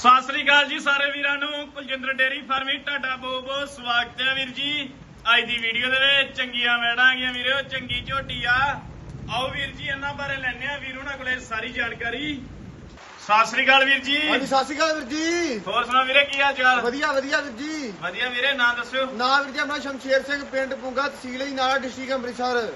ਸਤਿ ਸ੍ਰੀ ਅਕਾਲ ਜੀ ਸਾਰੇ ਵੀਰਾਂ ਨੂੰ। ਕੁਲਜਿੰਦਰ ਡੇਰੀ ਫਾਰਮੀ ਤੁਹਾਡਾ ਬਹੁਤ ਬਹੁਤ ਸਵਾਗਤ ਹੈ ਵੀਰ ਜੀ। ਅੱਜ ਦੀ ਵੀਡੀਓ ਦੇ ਵਿੱਚ ਚੰਗੀਆਂ ਮੈਡਾਂ ਆ ਗਈਆਂ ਵੀਰੋ ਚੰਗੀ ਝੋਟੀ ਆ। ਆਓ ਵੀਰ ਜੀ ਇਹਨਾਂ ਬਾਰੇ ਲੈਣੇ ਆ ਵੀਰ ਉਹਨਾਂ ਕੋਲੇ ਸਾਰੀ ਜਾਣਕਾਰੀ। ਸਤਿ ਸ੍ਰੀ ਅਕਾਲ ਵੀਰ ਜੀ। ਹਾਂਜੀ ਸਤਿ ਸ਼੍ਰੀ ਅਕਾਲ ਵੀਰ ਜੀ। ਹੋਰ ਸੁਣਾ ਵੀਰੇ ਕੀ ਹਾਲ ਚਾਲ? ਵਧੀਆ ਵਧੀਆ ਵੀਰ ਜੀ। ਵਧੀਆ ਵੀਰੇ ਨਾਂ ਦੱਸਿਓ। ਨਾਮ ਵੀਰ ਜੀ ਆਪਣਾ ਸ਼ਮਸ਼ੇਰ ਸਿੰਘ ਪਿੰਡ ਪੁੰਗਾ ਤਹਿਸੀਲ ਨਾਲਾ ਡਿਸਟ੍ਰਿਕਟ ਅੰਮ੍ਰਿਤਸਰ।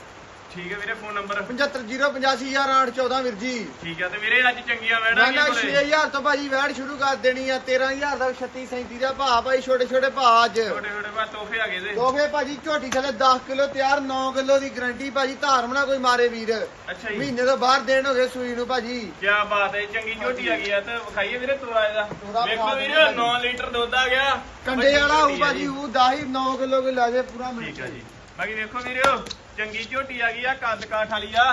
ਠੀਕ ਹੈ ਵੀਰੇ ਫੋਨ ਨੰਬਰ 75085814 ਵੀਰ ਜੀ। ਠੀਕ ਹੈ ਤੇ ਵੀਰੇ ਅੱਜ ਚੰਗੀਆਂ ਆ ਮੈਂ ਗਈਆਂ ਨਾ ਕੋਲੇ? 6000 ਤੋਂ ਭਾਜੀ ਵੈੜ ਸ਼ੁਰੂ ਕਰ ਦੇਣੀ ਆ 13000 ਦਾ 36 37 ਦਾ ਭਾਅ ਭਾਈ ਛੋਟੇ ਛੋਟੇ ਭਾਅ ਅੱਜ। ਛੋਟੇ ਛੋਟੇ ਬਾ ਤੋਹਫੇ ਆ ਗਏ ਦੇ ਦੋਵੇਂ ਭਾਜੀ ਝੋਟੀ ਥੱਲੇ 10 ਕਿਲੋ ਤਿਆਰ 9 ਕਿਲੋ ਦੀ ਗਰੰਟੀ ਭਾਜੀ ਧਾਰਮ ਨਾ ਕੋਈ ਮਾਰੇ ਵੀਰ। ਅੱਛਾ ਜੀ। ਮਹੀਨੇ ਤੋਂ ਬਾਹਰ ਦੇਣ ਹੋ ਗਏ ਸੂਈ ਨੂੰ ਭਾਜੀ। ਕੀ ਬਾਤ ਹੈ ਚੰਗੀ ਝੋਟੀ ਆ ਗਈ ਆ ਤੇ ਵਿਖਾਈਏ ਵੀਰੇ ਤੋਰਾ ਇਹਦਾ। ਵੇਖੋ ਵੀਰੇ ਦਿੰਦੇ 9 ਲੀਟਰ ਦੁੱਧ ਆ ਗਿਆ। ਕੰਡੇ ਵਾਲਾ ਆ ਭਾਜੀ। ਉਹ 10 9 ਕਿਲੋ ਕੇ ਲੈ ਜੇ ਪੂਰਾ ਮਿੰਟ ਠੀਕ ਆ ਜੀ। ਬਾਕੀ ਵੇਖੋ ਵੀਰਿਓ ਚੰਗੀ ਝੋਟੀ ਆ ਗਈ ਆ ਕੱਦ ਕਾਠ ਵਾਲੀ ਆ।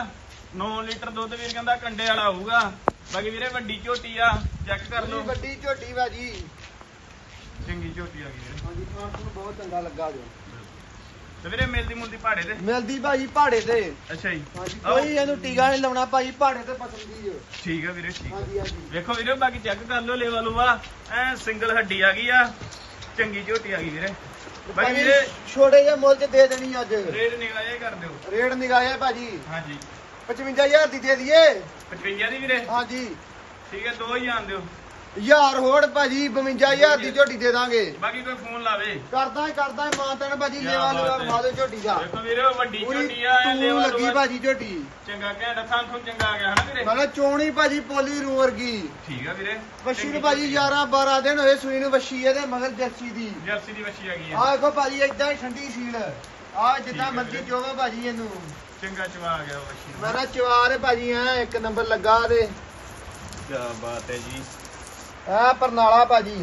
9 ਲੀਟਰ ਦੁੱਧ ਵੀਰ ਕਹਿੰਦਾ ਕੰਡੇ ਵਾਲਾ ਹੋਊਗਾ। ਬਾਕੀ ਵੀਰੇ ਵੱਡੀ ਝੋਟੀ ਆ ਚੈੱਕ ਕਰ ਲਓ। ਵੱਡੀ ਝੋਟੀ ਭਾਜੀ ਚੰਗੀ ਝੋਟੀ ਆ ਗਈ ਵੀਰੇ। ਹਾਂਜੀ ਖਾਣ ਨੂੰ ਬਹੁਤ ਚੰਗਾ ਲੱਗਾ ਜੋ। ਤੇ ਵੀਰੇ ਮਿਲਦੀ ਮੁਲਦੀ ਪਹਾੜੇ ਤੇ। ਮਿਲਦੀ ਭਾਜੀ ਪਹਾੜੇ ਤੇ। ਅੱਛਾ ਜੀ। ਹਾਂਜੀ। ਕੋਈ ਇਹਨੂੰ ਟੀਕਾ ਨਹੀਂ ਲਾਉਣਾ ਭਾਜੀ ਪਹਾੜੇ ਤੇ ਪਸੰਦੀ ਜੋ। ਠੀਕ ਆ ਵੀਰੇ ਠੀਕ। ਹਾਂਜੀ ਹਾਂਜੀ। ਵੇਖੋ ਵੀਰੇ ਬਾਕੀ ਚੈੱਕ ਕਰ ਲਓ ਲੇਵਾ ਲੂਵਾ। ਐ ਸਿੰਗਲ ਹੱਡੀ ਆ ਗਈ ਆ। ਚੰਗੀ ਝੋਟੀ ਆ ਗਈ ਵੀਰੇ। ਭਾਜੀ ਵੀਰੇ ਛੋੜੇ ਜਿਹੇ ਮੁੱਲ ਚ ਦੇ ਦੇਣੀ ਅੱਜ। ਰੇਟ ਨਿਗਾਹ ਇਹ ਕਰ ਦਿਓ। ਰੇਟ ਨਿਗਾਹਿਆ ਭਾਜੀ। ਹਾਂਜੀ। 55000 ਦੀ ਦੇ ਦਈਏ। 55 ਦੀ ਵੀਰੇ? ਹਾਂਜੀ। ਠੀਕ ਹੈ ਦੋ ਹੀ ਆਣ ਦਿਓ। ਯਾਰ ਹੋੜ ਭਾਜੀ 52000 ਦੀ ਝੋਟੀ ਦੇ ਦਾਂਗੇ। ਬਾਕੀ ਕੋਈ ਫੋਨ ਲਾਵੇ। ਕਰਦਾ ਹੀ ਕਰਦਾ ਹੀ ਮਾਨਤਨ ਭਾਜੀ ਕਿਆ ਲੇਵਾ ਲੂਆ ਬਾਤ ਹੈ। ਖਾ ਦੇ ਝੋਟੀ ਦਾ। ਵੇਖੋ ਵੀਰੇ ਉਹ ਵੱਡੀ ਝੋਟੀ ਆ ਲੇਵਾ ਲੱਗੀ ਲੂਵਾ ਭਾਜੀ ਝੋਟੀ। ਚੰਗਾ ਘੈਂਟ ਥਾਂ ਤੋਂ ਚੰਗਾ ਆ ਗਿਆ ਹਨਾ ਵੀਰੇ? ਨਾਲੇ ਚੋਣੀ ਭਾਜੀ ਪੋਲੀ ਰੂ ਵਰਗੀ। ਠੀਕ ਆ ਵੀਰੇ। ਵਸ਼ੀ ਨੂੰ ਭਾਜੀ ਝੋਟੀ 11 12 ਦਿਨ ਹੋਏ ਸੂਈ ਨੂੰ ਵਸ਼ੀ ਇਹਦੇ ਮਗਰ ਜਰਸੀ ਦੀ। ਜਰਸੀ ਦੀ ਵੱਛੀ ਆ ਗਈ ਆ। ਆਹ ਦੇਖੋ ਭਾਜੀ ਹੀ ਠੰਡੀ ਸੀਲ। ਆ ਜਿੱਦਾਂ ਮਰਜ਼ੀ। ਚੋਵੇ ਭਾਜੀ ਇਹਨੂੰ। ਚੰਗਾ ਚਵਾ ਆ ਗਿਆ ਨੂੰ। ਮੇਰਾ ਚਵਾਰ ਭਾਜੀ ਐ ਇੱਕ ਨੰਬਰ ਲੱਗਾ ਤੇ। ਕੀ ਬਾਤ ਹੈ ਜੀ। ਐ ਪਰਨਾਲਾ ਭਾਜੀ।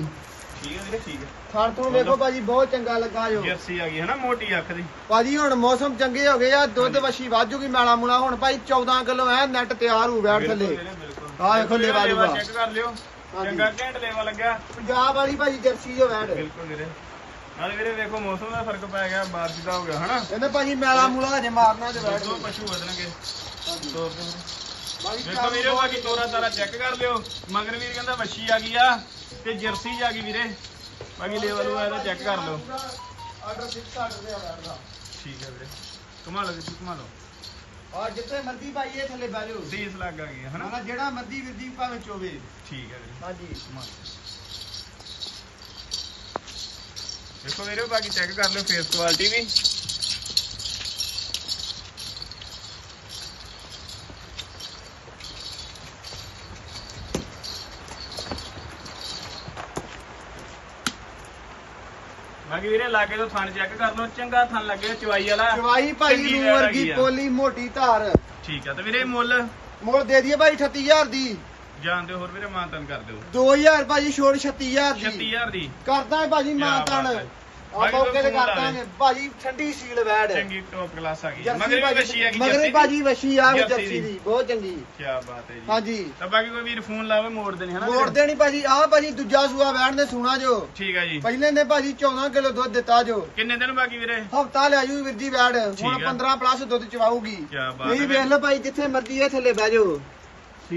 ਠੀਕ ਹੈ ਵੀਰੇ ਠੀਕ ਹੈ। ਥਣ ਤੋਂ ਵੇਖੋ ਭਾਜੀ ਬਹੁਤ ਚੰਗਾ ਲੱਗਾ ਜੋ। ਜਰਸੀ ਆ ਗਈ ਹਨਾ ਮੋਟੀ ਅੱਖ ਦੀ। ਭਾਜੀ ਹੁਣ ਮੌਸਮ ਚੰਗੇ ਹੋ ਗਏ ਆ ਦੁੱਧ ਵਸ਼ੀ ਵਾਜੂਗੀ ਮਾਲਾ ਮੁਲਾ ਹੁਣ ਭਾਈ 14 ਕਿਲੋ ਐ ਨੈਟ ਤਿਆਰ ਹੋ ਬਿਲਕੁਲ ਥੱਲੇ। ਆਹ ਵੇਖੋ ਲੇਵਾ ਲੂਵਾ। ਚੈੱਕ ਕਰ ਲਿਓ। ਚੰਗਾ ਘੈਂਟ ਲੇਵਾ ਲੱਗਿਆ। ਪੰਜਾਬ ਵਾਲੀ ਭਾਜੀ ਜਰਸੀ ਜੋ ਬੈਠ ਬਿਲਕੁਲ ਵੀਰੇ। ਨਾਲ ਵੀਰੇ ਵੇਖੋ ਮੌਸਮ ਦਾ ਫ਼ਰਕ ਪੈ ਗਿਆ ਬਾਰਿਸ਼ ਦਾ ਹੋ ਗਿਆ ਹਨਾ? ਕਹਿੰਦੇ ਭਾਜੀ ਮੈਲਾ ਮੁਲਾ ਹਜੇ ਮਾਰਨਾ ਤੇ ਬੈਠ ਦੋ ਪਸ਼ੂ ਵਧਣਗੇ। ਦੋ ਵੇਖੋ ਵੀਰੇ ਬਾਕੀ ਤੋਰਾ ਤਾਰਾ ਚੈੱਕ ਕਰ ਲਿਓ। ਮਗਰ ਵੀਰ ਕਹਿੰਦਾ ਵੱਛੀ ਆ ਗਈ ਆ ਤੇ ਜਰਸੀ ਜਾ ਗਈ ਵੀਰੇ। ਬਾਕੀ ਲੈਵਲ ਉਹ ਇਹਦਾ ਚੈੱਕ ਕਰ ਲਓ। ਆਰਡਰ 6 ਆਰਡਰ ਦੇ ਆਰਡਰ ਦਾ। ਠੀਕ ਹੈ ਵੀਰੇ। ਕਮਾ ਲਓ ਜੀ ਕਮਾ ਲਓ। ਔਰ ਜਿੱਥੇ ਮਰਜ਼ੀ ਭਾਈ ਇਹ ਥੱਲੇ ਬਹਿ ਜਾਓ। ਸੀਸ ਲੱਗ ਆ ਗਈ ਹੈ, ਹਨਾ? ਹਨਾ ਜਿਹੜਾ ਮਰਜ਼ੀ ਵਿਰਦੀ ਭਾਵੇਂ ਚੋਵੇ। ਠੀਕ ਹੈ ਵੀਰੇ। ਹਾਂਜੀ। ਕਮਾ ਲਓ। ਦੇਖੋ ਵੀਰੇ ਬਾਕੀ ਚੈੱਕ ਕਰ ਲਿਓ ਫੇਸ ਕੁਆਲਿਟੀ ਵੀ। ਬਾਕੀ ਵੀਰੇ ਲਾਗੇ ਤੋਂ ਥਣ ਚੈੱਕ ਕਰ ਲਓ ਚੰਗਾ ਥਣ ਲੱਗੇ ਚਵਾਈ ਵਾਲਾ ਚਵਾਈ ਭਾਈ ਚੰਗੀ ਵੈੜ ਵਰਗੀ ਆ। ਪੋਲੀ ਮੋਟੀ ਧਾਰ। ਠੀਕ ਆ ਤੇ ਵੀਰੇ ਮੁੱਲ? ਮੁੱਲ ਦੇ ਦਈਏ ਭਾਈ 38000 ਦੀ। ਜਾਣਦੇ ਹੋਰ ਵੀਰੇ ਮਾਨਤਨ ਕਰ ਦਿਓ। 2000 ਭਾਜੀ ਛੋੜ 36000 ਦੀ। 36000 ਦੀ। ਕਰਦਾ ਭਾਜੀ ਕਿਆ ਮਾਨਤਨ। ਹੈ। ਆ ਮੌਕੇ ਤੇ ਕਰ ਦਾਂਗੇ ਭਾਜੀ ਠੰਡੀ ਸੀਲ ਵੈੜ ਚੰਗੀ ਟੌਪ ਕਲਾਸ ਆ ਗਈ। ਜਰਸੀ ਮਗਰ ਵੀ ਭਾਜੀ- ਵੱਛੀ ਆ ਗਈ ਮਗਰ ਜਰਸੀ ਭਾਜੀ ਵਸ਼ੀ ਆ ਜਰਸੀ ਜਰਸੀ ਦੀ। ਦੀ ਬਹੁਤ ਚੰਗੀ। ਕੀ ਬਾਤ ਹੈ ਜੀ। ਹਾਂਜੀ। ਤਾਂ ਬਾਕੀ ਕੋਈ ਵੀਰ ਫੋਨ ਲਾਵੇ ਮੋੜ ਦੇਣੀ ਹਨਾ ਮੋੜ ਵੀਰੇ? ਦੇਣੀ ਭਾਜੀ ਆ ਭਾਜੀ ਦੂਜਾ ਸੂਆ ਵੈੜ ਨੇ ਸੁਣਾ ਜੋ। ਠੀਕ ਆ ਜੀ। ਪਹਿਲੇ ਨੇ ਭਾਜੀ 14 ਕਿਲੋ ਦੁੱਧ ਦਿੱਤਾ ਜੋ। ਕਿੰਨੇ ਦਿਨ ਬਾਕੀ ਵੀਰੇ? ਹਫਤਾ ਲੈ ਜੂ ਵੀਰ ਜੀ ਵੈੜ ਹੁਣ ਠੀਕ ਆ। 15 ਪਲੱਸ ਦੁੱਧ ਨਹੀਂ ਵੇਖ ਲਓ ਭਾਈ ਜਿੱਥੇ ਮਰਜ਼ੀ ਇਹ ਥੱਲੇ ਬਹਿ ਜਾਓ।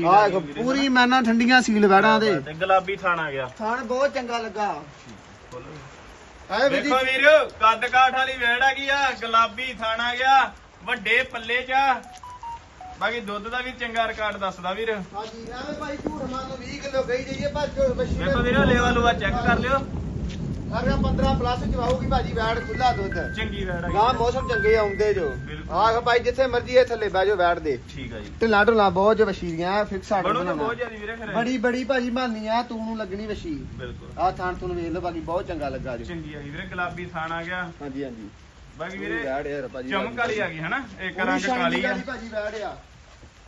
ਆ ਪੂਰੀ ਮੈਨਾ ਠੰਡੀਆਂ ਸੀਲ ਵੈੜਾਂ ਦੇ। ਗੁਲਾਬੀ ਥਾਣ ਗਿਆ। ਬਹੁਤ ਚੰਗਾ ਲੱਗਾ। ਖੋਲੋ। ਹੈ ਵੀਰ ਜੀ ਵੇਖੋ ਵੀਰ ਕੱਦ ਕਾਠ ਵਾਲੀ ਵੇੜ ਆ ਗਈ ਆ ਗੁਲਾਬੀ ਥਾਣ ਗਿਆ ਵੱਡੇ ਪੱਲੇ ਚ ਆ। ਬਾਕੀ ਦੁੱਧ ਦਾ ਵੀ ਚੰਗਾ ਰਿਕਾਰਡ ਦੱਸਦਾ ਵੀਰ ਹਾਂਜੀ ਐਵੇਂ ਭਾਈ ਝੂਠ ਲਓ 20 ਕਿਲੋ ਗਈ ਜਾਈਏ ਪਰ ਬੱਚੀ ਵੇਖੋ ਵੀਰ ਲੇਵਾ ਲੂਆ ਚੈੱਕ ਕਰ ਲਿਓ ਅਗਰ 15 ਪਲੱਸ ਚਵਾਊਗੀ ਭਾਜੀ ਵੈੜ ਖੁੱਲਾ ਦੁੱਧ। ਚੰਗੀ ਵੇੜ ਆ ਗਾਂ ਗਈ ਮੌਸਮ ਚੰਗੇ ਆਉਂਦੇ ਜੋ। ਆਹ ਭਾਈ ਜਿੱਥੇ ਮਰਜ਼ੀ ਇਹ ਥੱਲੇ ਬਹਿ ਜਾਓ ਵੈੜ ਦੇ। ਠੀਕ ਆ ਜੀ। ਢਿੱਲਾ ਢੁੱਲਾ ਬਹੁਤ ਜੋ ਵਸ਼ੀਰੀਆਂ ਫਿਕਸ ਤਾਂ ਬਣਾਉਣਾ ਬੜੀ ਬੜੀ ਭਾਜੀ ਬਾਨੀ ਆ ਤੂੰ ਨੂੰ ਲੱਗਣੀ ਵਸ਼ੀ ਬਿਲਕੁਲ। ਆਹ ਥਾਣ ਤੁਹਾਨੂੰ ਵੇਖ ਲਓ ਬਾਕੀ ਬਹੁਤ ਚੰਗਾ ਲੱਗਾ ਜੀ ਚੰਗੀ ਗਈ ਵੀਰੇ ਗੁਲਾਬੀ ਥਾਣ ਆ ਗਿਆ। ਹਾਂਜੀ ਹਾਂਜੀ। ਬਾਕੀ ਵੀਰੇ ਚਮਕ ਵਾਲੀ ਆ ਗਈ ਹਨਾ? ਇੱਕ ਰੰਗ ਕਾਲੀ ਆ। ਭਾਜੀ ਵੈੜ ਆ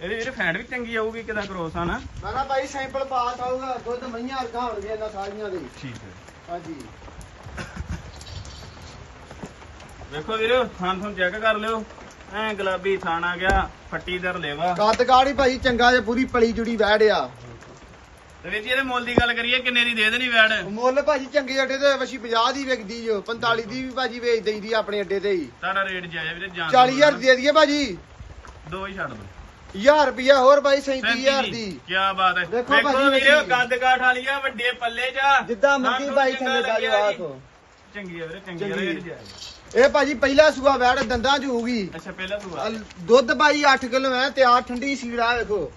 ਇਹਦੇ ਵੀਰੇ ਫੈਂਟ ਵੀ ਚੰਗੀ ਆਊਗੀ ਕਿਦਾਂ ਕਰੋਸ ਆ ਨਾ। ਨਾ ਭਾਈ ਸੈਂਪਲ ਪਾਸ ਆਊਗਾ ਦੁੱਧ ਮਈਆਂ ਵਰਗਾ ਹੋਣਗੇ ਇਹਨਾਂ ਸਾਰੀਆਂ ਦੇ। ਠੀਕ ਹੈ ਹਾਂਜੀ। ਵੇਖੋ ਵੀਰੇ ਥਾਣ ਥਾਣ ਚੈੱਕ ਕਰ ਲਿਓ। ਐ ਗੁਲਾਬੀ ਥਾਣ ਆ ਗਿਆ ਫੱਟੀਦਾਰ ਲੇਵਾ। ਕੱਦ ਕਾੜੀ ਭਾਜੀ ਚੰਗਾ ਜੇ ਪੂਰੀ ਪਲੀ ਜੁੜੀ ਵੈੜ ਆ। ਤੇ ਵੀਰ ਜੀ ਇਹਦੇ ਮੁੱਲ ਦੀ ਗੱਲ ਕਰੀਏ ਕਿੰਨੇ ਦੀ ਦੇ ਦੇਣੀ ਵੈੜ? ਮੁੱਲ ਭਾਜੀ ਚੰਗੇ ਅੱਡੇ ਤੇ ਵਸ਼ੀ 50 ਦੀ ਵਿਕਦੀ ਜੋ 45 ਦੀ ਵੀ ਭਾਜੀ ਵੇਚ ਦਈਦੀ ਆਪਣੇ ਅੱਡੇ ਤੇ ਹੀ। ਤੁਹਾਡਾ ਰੇਟ ਜਾਇਆ ਵੀਰੇ ਜਾਣ 40000 ਦੀ ਦਈਏ ਭਾਜੀ। ਦੋ ਹੀ ਛੱਡ ਦੋ। 1000 ਰੁਪਿਆ ਹੋਰ ਬਾਈ 37000 ਦੀ। ਕੀ ਬਾਤ ਹੈ। ਦੇਖੋ ਵੀਰੇ। ਗੰਦ ਕਾਠ ਵਾਲੀ ਆ ਵੱਡੇ ਪੱਲੇ ਜਾ ਜਿੱਦਾਂ ਮਰਜ਼ੀ ਬਾਈ ਥੱਲੇ ਲੱਗਿਆ ਆ। ਕੋ ਚੰਗੀ ਆ ਵੀਰੇ ਚੰਗੀ। ਰੇਟ ਜਾਇਜ਼। ਇਹ ਭਾਜੀ ਪਹਿਲਾ ਸੂਆ ਵੈੜ ਦੰਦਾਂ ਚ ਹੋਊਗੀ। ਅੱਛਾ ਪਹਿਲਾਂ ਤੂੰ ਆ ਅਲ- ਦੁੱਧ ਬਾਈ 8 ਕਿਲੋ ਹੈ ਤੇ ਆ ਠੰਡੀ ਸੀੜ ਆ ਵੇਖੋ।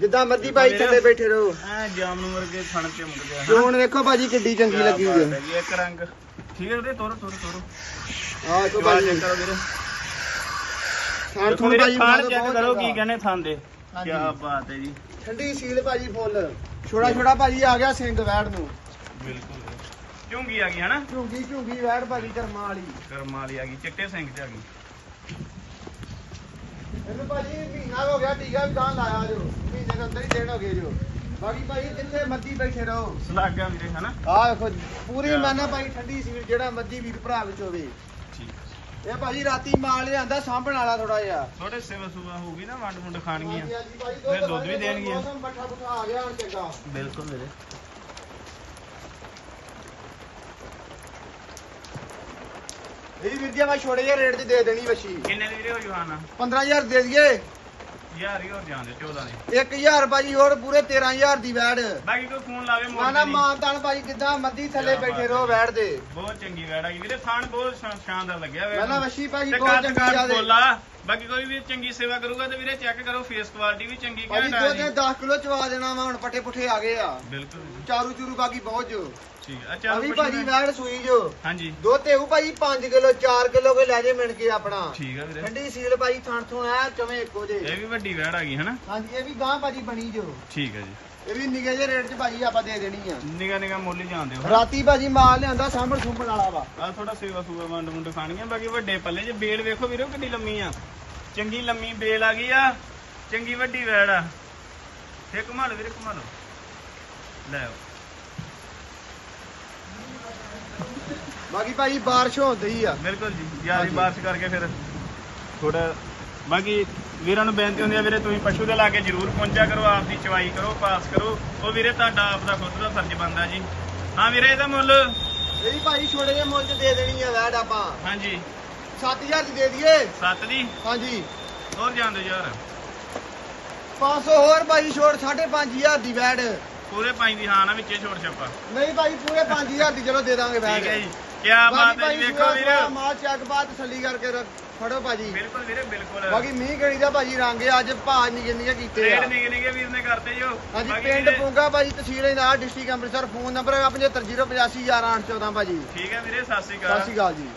ਜਿੱਦਾਂ ਮਰਜ਼ੀ ਬਾਈ ਥੱਲੇ ਬੈਠੇ ਰਹੋ। ਐ ਜਾਮ ਨੂੰ ਵਰਗੇ ਥਣ ਤੇ ਮੁੱਕ ਗਿਆ ਚੋਣ ਵੇਖੋ ਭਾਜੀ ਕਿੱਡੀ ਚੰਗੀ ਲੱਗੀ ਹੋਈ ਇੱਕ ਰੰਗ। ਠੀਕ ਹੈ ਵੀਰੇ ਤੋਰੋ ਤੋਰੋ ਤੋਰੋ। ਆ ਜਵਾਬ ਭਾਜੀ। ਚੈੱਕ ਕਰੋ ਵੀਰੇ। ਥੂਣ ਵੀਰੇ ਭਾਜੀ ਬਹੁਤ ਚੈੱਕ ਕਰੋ ਕੀ। ਕਹਿੰਦੇ ਥਣ ਦੇ। ਕੀ ਬਾਤ ਹੈ ਜੀ। ਠੰਡੀ ਸੀਲ ਭਾਜੀ ਫੁੱਲ। ਛੋੜਾ ਛੋੜਾ ਭਾਜੀ ਆ ਗਿਆ ਸਿੰਘ ਵੈੜ ਨੂੰ। ਬਿਲਕੁਲ ਝੁੰਗੀ ਆ ਗਈ ਹਨਾ? ਝੁੰਗੀ ਝੁੰਗੀ ਵੈੜ ਭਾਜੀ ਕਰਮਾਂ ਵਾਲੀ। ਕਰਮਾਂ ਵਾਲੀ ਆ ਗਈ ਚਿੱਟੇ ਸਿੰਘ ਚ ਆ ਗਈ। ਇਹਨੂੰ ਭਾਜੀ ਮਹੀਨਾ ਹੋ ਗਿਆ ਟੀਕਾ ਵੀ ਤਾਂ ਲਾਇਆ ਜੋ। ਮਹੀਨੇ ਦੇ ਅੰਦਰ ਹੀ ਦੇਣ ਹੋ ਗਏ ਜੋ। ਬਾਕੀ ਭਾਈ ਜਿੱਥੇ ਮਰਜ਼ੀ ਬੈਠੇ ਰਹੋ। ਸਲਾਗਾ ਵੀਰੇ ਹਨਾ? ਆ ਵੇਖੋ ਪੂਰੀ ਮਾਨਾ ਭਾਈ ਠੰਡੀ ਸੀਲ ਜਿਹੜਾ ਮਰਜ਼ੀ ਵੀਰ ਭਰਾ ਵਿੱਚ ਹੋਵੇ। ਠੀਕ। ਇਹ ਭਾਜੀ ਰਾਤੀ ਮਾਲ ਲਿਆਂਦਾ ਸਾਂਭਣ ਵਾਲਾ ਥੋੜਾ ਜਿਹਾ। ਥੋੜੇ ਸੇਵਾ ਸੁਵਾ ਹੋਊਗੀ ਨਾ ਵੰਡ ਮੁੰਡ ਖਾਣਗੀਆਂ ਫਿਰ ਦੁੱਧ ਵੀ ਦੇਣਗੀਆਂ। ਮੌਸਮ ਬੱਠਾ ਬੁੱਠਾ ਆ ਗਿਆ ਹੁਣ ਚੰਗਾ। ਬਿਲਕੁਲ ਵੀਰੇ। ਇਹ ਵੀਰ ਜੀ ਮੈਂ ਛੋੜੇ ਜਿਹੇ ਰੇਟ 'ਚ ਦੇ ਦੇਣੀ ਵਸ਼ੀ ਕਿੰਨੇ ਦੀ ਵੀਰੇ ਹੋ ਜਵਾਨਾ? 15000 ਦੇ ਦਈਏ। ਯਾਰ ਹੀ ਹੋਰ ਜਾਂਦੇ 14 ਦੇ। 1000 ਭਾਜੀ ਹੋਰ ਪੂਰੇ 13000 ਦੀ ਵੈੜ। ਬਾਕੀ ਕੋਈ ਫੋਨ ਲਾਵੇ ਮੋੜ ਮਾਨਾ ਮਾਨਤਾਨ ਭਾਜੀ ਜਿੱਦਾਂ ਮਰਜ਼ੀ ਥੱਲੇ ਬੈਠੇ ਰਹੋ। ਵੈੜ ਦੇ। ਬਹੁਤ ਚੰਗੀ ਵੈੜ ਆ ਗਈ। ਵੀਰੇ ਥਾਣ ਬਹੁਤ ਸ਼ਾਨਦਾਰ ਲੱਗਿਆ ਵੇ ਮੈਂ ਨਾ ਵਸ਼ੀ ਭਾਜੀ ਬਹੁਤ ਕੱਦ ਚੰਗੀ ਆ ਦੇ। ਬਾਕੀ ਕੋਈ ਵੀ ਚੰਗੀ ਸੇਵਾ ਕਰੂਗਾ ਤੇ ਵੀਰੇ ਚੈੱਕ ਕਰੋ ਫੇਸ ਕੁਆਲਿਟੀ ਵੀ ਚੰਗੀ ਭਾਜੀ ਘੈਂਟ ਆ ਦੁੱਧ ਜੀ। 10 ਕਿਲੋ ਚਵਾ ਦੇਣਾ ਵਾ ਹੁਣ ਪੱਠੇ ਪੁੱਠੇ ਆ ਗਏ ਆ। ਬਿਲਕੁਲ। ਚਾਰੂ ਚੂਰੂ ਬਾਕੀ ਬਹੁਤ ਜੋ। ਠੀਕ ਹੈ ਅੱਛਾ ਅਭੀ ਭਾਜੀ ਵੈੜ ਸੂਈ ਜੋ। ਹਾਂਜੀ। ਦੁੱਧ ਤੇ ਉਹ ਭਾਜੀ 5 ਕਿਲੋ 4 ਕਿਲੋ ਕੇ ਲੈ ਜੇ ਮਿਣ ਕੇ ਆਪਣਾ। ਠੀਕ ਹੈ ਵੀਰੇ। ਠੰਡੀ ਸੀਲ ਭਾਜੀ ਥਣ ਥਣ ਆ ਚਵੇਂ ਇੱਕੋ ਜੇ। ਇਹ ਵੀ ਵੱਡੀ ਵੈੜ ਆ ਗਈ ਹਨਾ? ਹਾਂਜੀ ਇਹ ਵੀ ਗਾਂ ਭਾਜੀ ਬਣੀ ਜੋ। ਠੀਕ ਹੈ ਜੀ। ਇਹ ਵੀ ਨਿਗੇ ਜੇ ਰੇਟ 'ਚ ਭਾਜੀ ਆਪਾਂ ਦੇ ਦੇਣੀ ਆ। ਨਿਗਾ ਨਿਗਾ ਮੁੱਲ ਹੀ ਜਾਂਦੇ ਹੋ। ਰਾਤੀ ਭਾਜੀ ਮਾਲ ਲਿਆਂਦਾ ਸਾਂਭਣ ਸੁੰਭਣ ਵਾਲਾ ਵਾ। ਆ ਥੋੜਾ ਸੇਵਾ ਸੂਵਾ ਵੰਡ ਮੁੰਡ ਖਾਣੀਆਂ ਬਾਕੀ ਵੱਡੇ ਪੱਲੇ 'ਚ ਬੇਲ ਵੇਖੋ ਵੀਰੋ ਕਿੰਨੀ ਲੰਮੀ ਆ। ਚੰਗੀ ਲੰਮੀ ਬੇਲ ਆ ਗਈ ਆ ਚੰਗੀ ਵੱਡੀ ਵੈੜ ਆ। ਫੇ ਘੁਮਾ ਲਓ ਵੀਰੇ ਘੁਮਾ ਲਓ। ਲੈ ਆਓ। ਬਾਕੀ ਭਾਜੀ ਬਾਰਿਸ਼ ਹੁੰਦੀ ਆ। ਬਿਲਕੁਲ ਜੀ ਯਾਰੀ। ਬਾਰਿਸ਼ ਕਰਕੇ ਫਿਰ ਥੋੜਾ ਬਾਕੀ ਵੀਰਾਂ ਨੂੰ ਬੇਨਤੀ ਹੁੰਦੀ ਆ ਵੀਰੇ ਤੁਸੀਂ ਪਸ਼ੂ ਦੇ ਲਾਗੇ ਜ਼ਰੂਰ ਪਹੁੰਚਿਆ ਕਰੋ ਆਪ ਦੀ ਚਵਾਈ ਕਰੋ ਪਾਸ ਕਰੋ। ਉਹ ਵੀਰੇ ਤੁਹਾਡਾ ਆਪ ਦਾ ਖੁਦ ਦਾ ਫਰਜ਼ ਬਣਦਾ ਜੀ। ਹਾਂ ਵੀਰੇ ਇਹਦਾ ਮੁੱਲ? ਇਹ ਵੀ ਭਾਜੀ ਛੋੜੇ ਜਿਹੇ ਮੁੱਲ 'ਚ ਦੇ ਦੇਣੀ ਆ ਵੈੜ ਆਪਾਂ। ਹਾਂਜੀ। 7000 ਦੀ ਦੇ ਦਈਏ? 7 ਦੀ? ਹਾਂਜੀ। ਹੋਰ ਜਾਂਦੇ ਯਾਰ। 500 ਹੋਰ ਭਾਜੀ ਛੋੜ 5500 ਦੀ ਵੈੜ ਪੂਰੇ ਪੰਜ ਦੀ ਹਾਂ ਨਾ ਵਿੱਚੇ ਛੋੜ ਛੱਪਾ। ਨਹੀਂ ਭਾਜੀ ਪੂਰੇ 5000 ਦੀ ਚਲੋ ਦੇ ਦਾਂਗੇ ਵੈੜ ਠੀਕ ਹੈ ਜੀ। ਕੀ ਬਾਤ ਹੈ ਜੀ ਵੇਖੋ ਵੀਰੇ। ਮਾਲ ਚੱਕ ਬਾਤ ਤਸੱਲੀ ਕਰਕੇ ਰੱਖ- ਫੜੋ ਭਾਜੀ। ਬਿਲਕੁਲ ਵੀਰੇ ਬਿਲਕੁਲ। ਬਾਕੀ ਮੀਂਹ ਗਣੀ ਦਾ ਭਾਜੀ ਰੰਗ ਅੱਜ ਭਾਅ ਨਿੱਕੇ ਨਿੱਕੇ ਕੀਤੇ ਆ। ਰੇਟ ਨਿਕ ਨਿਕੇ ਵੀਰ ਨੇ ਕਰਤੇ ਜੋ ਹਾਂਜੀ ਬਾਕੀ ਪਿੰਡ ਵੀਰੇ- ਪੂੰਗਾ ਭਾਜੀ ਤਹਿਸੀਲ Indar district Amritsar phone number 750814 ਭਾਜੀ। ਠੀਕ ਹੈ ਵੀਰੇ ਸਤਿ ਸ਼੍ਰੀ ਸਤਿ ਅਕਾਲ ਸ਼੍ਰੀ ਅਕਾਲ ਜੀ।